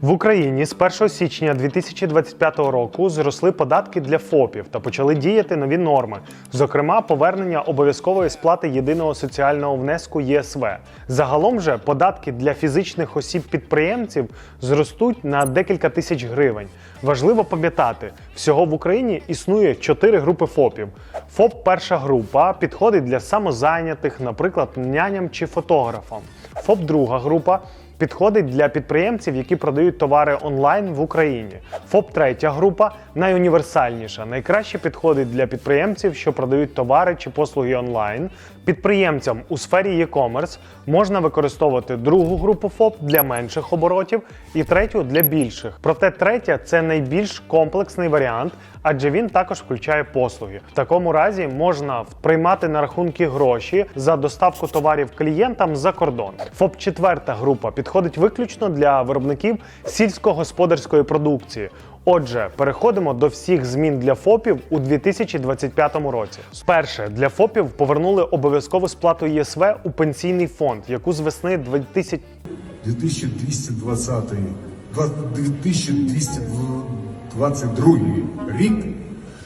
В Україні з 1 січня 2025 року зросли податки для ФОПів та почали діяти нові норми, зокрема повернення обов'язкової сплати єдиного соціального внеску ЄСВ. Загалом же податки для фізичних осіб-підприємців зростуть на декілька тисяч гривень. Важливо пам'ятати, всього в Україні існує чотири групи ФОПів. ФОП перша група підходить для самозайнятих, наприклад, няням чи фотографам. ФОП друга група підходить для підприємців, які продають товари онлайн в Україні. ФОП третя група найуніверсальніша, найкраще підходить для підприємців, що продають товари чи послуги онлайн. Підприємцям у сфері e-commerce можна використовувати другу групу ФОП для менших оборотів і третю для більших. Проте третя це найбільш комплексний варіант, адже він також включає послуги. В такому разі можна приймати на рахунки гроші за доставку товарів клієнтам за кордон. ФОП четверта група підходить виключно для виробників сільськогосподарської продукції. Отже, переходимо до всіх змін для ФОПів у 2025 році. Перше, для ФОПів повернули обов'язкову сплату ЄСВ у пенсійний фонд, яку з весни 2000 2220, 2222 рік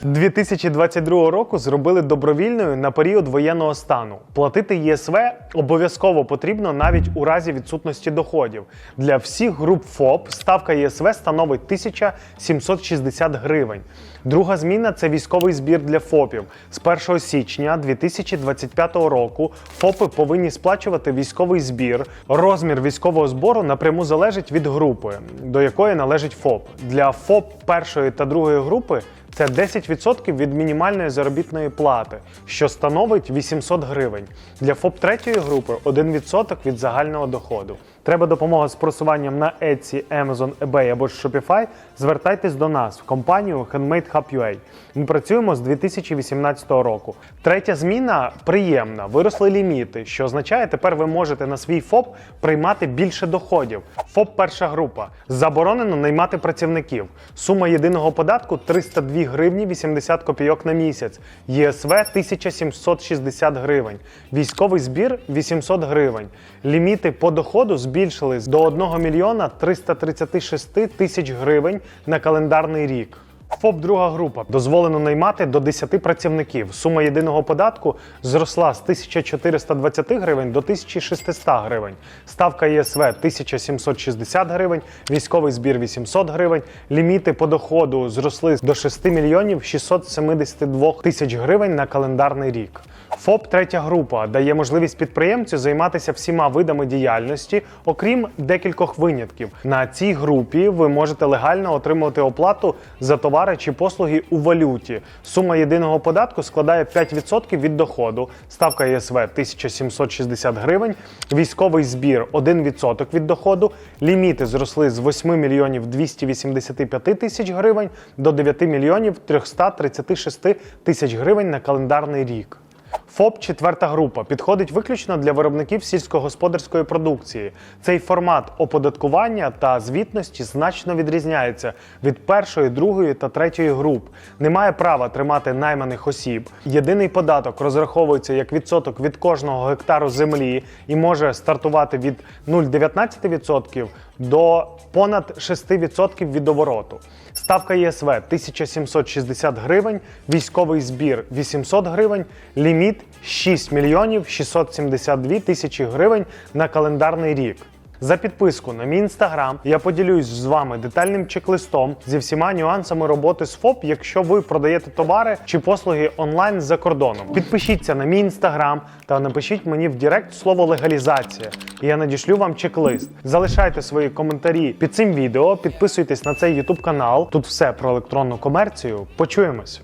2022 року зробили добровільною на період воєнного стану. Платити ЄСВ обов'язково потрібно навіть у разі відсутності доходів. Для всіх груп ФОП ставка ЄСВ становить 1760 гривень. Друга зміна це військовий збір для ФОПів. З 1 січня 2025 року ФОПи повинні сплачувати військовий збір. Розмір військового збору напряму залежить від групи, до якої належить ФОП. Для ФОП першої та другої групи це 10% від мінімальної заробітної плати, що становить 800 гривень. Для ФОП третьої групи 1% від загального доходу. Треба допомога з просуванням на Etsy, Amazon, eBay або Shopify? Звертайтесь до нас в компанію Handmade Hub UA. Ми працюємо з 2018 року. Третя зміна приємна. Виросли ліміти, що означає, тепер ви можете на свій ФОП приймати більше доходів. ФОП перша група. Заборонено наймати працівників. Сума єдиного податку 302 гривні 80 копійок на місяць. ЄСВ 1760 гривень. Військовий збір 800 гривень. Ліміти по доходу збільшились до 1 мільйона 336 тисяч гривень на календарний рік. ФОП друга група дозволено наймати до 10 працівників. Сума єдиного податку зросла з 1420 гривень до 1600 гривень. Ставка ЄСВ 1760 гривень, військовий збір 800 гривень. Ліміти по доходу зросли до 6 мільйонів 672 тисяч гривень на календарний рік. ФОП третя група дає можливість підприємцю займатися всіма видами діяльності, окрім декількох винятків. На цій групі ви можете легально отримувати оплату за товари чи послуги у валюті. Сума єдиного податку складає 5% від доходу, ставка ЄСВ 1760 гривень, військовий збір 1% від доходу. Ліміти зросли з 8 мільйонів 285 тисяч гривень до 9 мільйонів 336 тисяч гривень на календарний рік. ФОП четверта група підходить виключно для виробників сільськогосподарської продукції. Цей формат оподаткування та звітності значно відрізняється від першої, другої та третьої груп. Немає права тримати найманих осіб. Єдиний податок розраховується як відсоток від кожного гектару землі і може стартувати від 0,19% до понад 6% від обороту. Ставка ЄСВ 1760 гривень, військовий збір 800 гривень, ліміт 6 мільйонів 672 тисячі гривень на календарний рік. За підписку на мій інстаграм я поділюсь з вами детальним чек-листом зі всіма нюансами роботи з ФОП, якщо ви продаєте товари чи послуги онлайн за кордоном. Підпишіться на мій інстаграм та напишіть мені в Директ слово легалізація, і я надішлю вам чек-лист. Залишайте свої коментарі під цим відео, підписуйтесь на цей YouTube канал. Тут все про електронну комерцію. Почуємось.